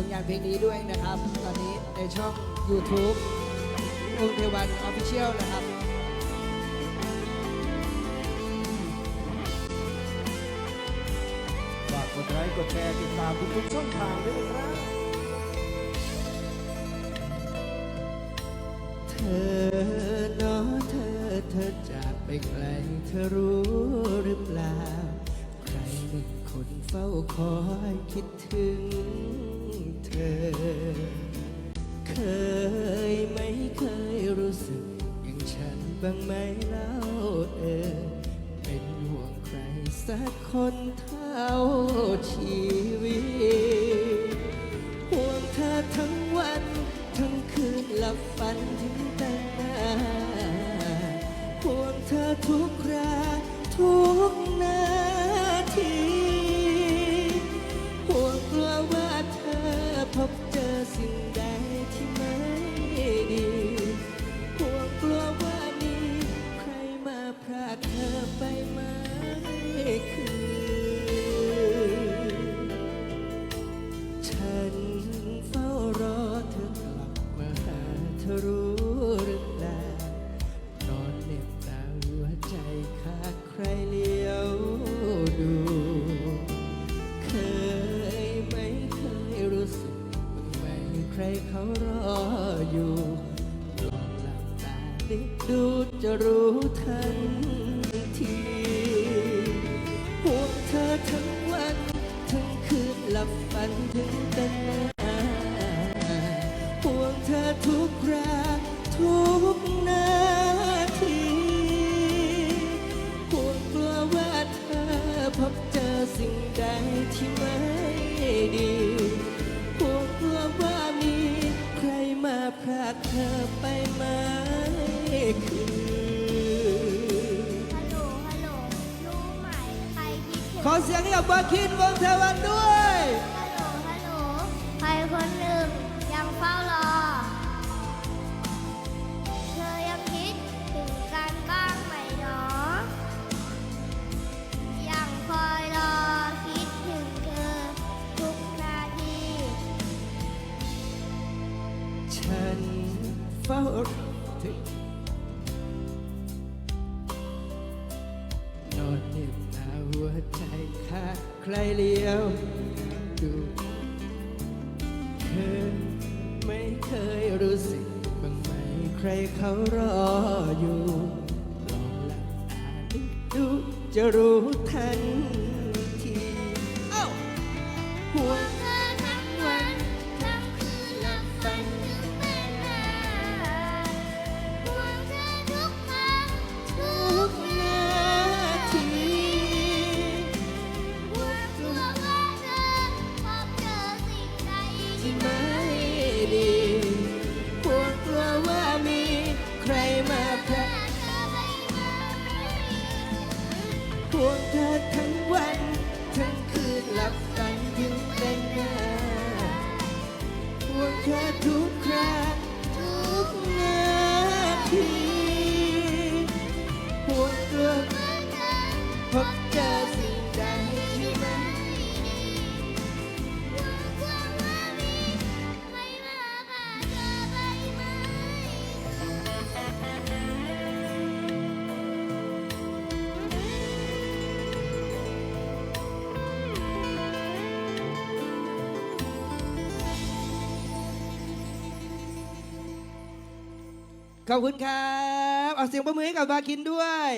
ผลงานเพลงนี้ด้วยนะครับ ตอนนี้ในช่อง YouTube องค์เทวันออฟฟิเชียลนะครับฝากกดไลค์กดแชร์ติดตามทุกๆช่องทางด้วยนะครับเธอเนาะเธอเธอจากไปไกลเธอรู้ เฝ้าคอยคิดถึงเธอ เคยไหมเคยรู้สึก อย่างฉันบ้างไหมเล่าเออ เป็นห่วงใครสักคนเท่าชีวิต ห่วงเธอทั้งวัน ทั้งคืนหลับฝันถึงแต่หน้าห่วงเธอทุกครา รเขารออยู่ลองหลับตาดิดูจะรู้ทันทีห่วงเธอทั้งวัน ทั้งคืนหลับฝันถึงแต่หน้ อเสียงให้กับบาคินวงเทวันด้วย ฮัลโหลฮัลโหลใครคนหนึ่งยังเฝ้ารอ เธอยังคิดถึงกันบ้างไหมหนอยังคอยรอคิดถึงเธอทุกนาที ฉันเฝ้าถึง ใจขาดใครเลี้ยวดูเคยไม่เคยรู้สึกบ้างไหมใครเขารออยู่ลองหลับตานดูจะรู้ทัน ขอบคุณครับ เอาเสียงประมือให้กับบาคินด้วย